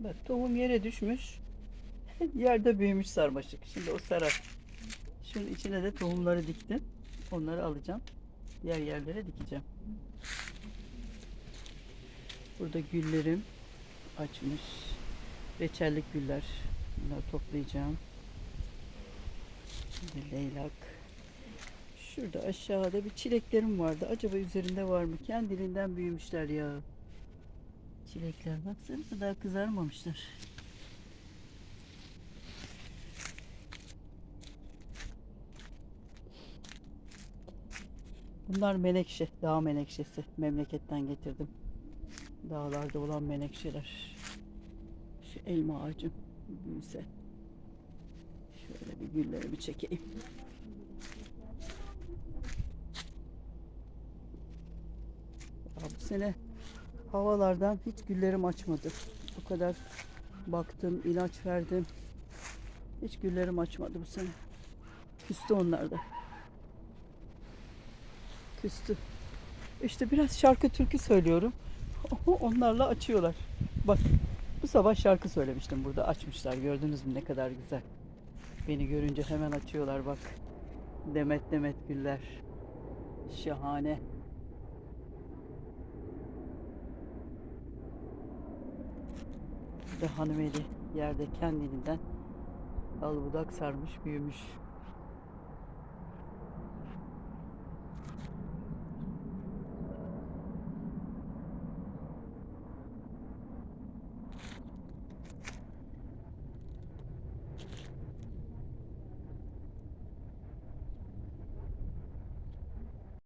Bak tohum yere düşmüş. Yerde büyümüş sarmaşık. Şimdi o sarar. Şunun içine de tohumları diktim. Onları alacağım. Diğer yerlere dikeceğim. Burada güllerim açmış. Reçellik güller. Bunları toplayacağım. Şimdi leylak. Şurada aşağıda bir çileklerim vardı. Acaba üzerinde var mı? Kendiliğinden büyümüşler ya. Çilekler baksana daha kızarmamışlar. Bunlar menekşe, dağ menekşesi. Memleketten getirdim. Dağlarda olan menekşeler. Şu elma ağacım büyüse. Şöyle bir gülleri çekeyim. Ya bu sene havalardan hiç güllerim açmadı. O kadar baktım, ilaç verdim. Hiç güllerim açmadı bu sene. Küstü onlar da. Küstü. İşte biraz şarkı türkü söylüyorum. Onlarla açıyorlar. Bak bu sabah şarkı söylemiştim burada. Açmışlar. Gördünüz mü ne kadar güzel. Beni görünce hemen açıyorlar bak. Demet demet güller. Şahane. De hanımeli yerde kendiliğinden al budak sarmış büyümüş.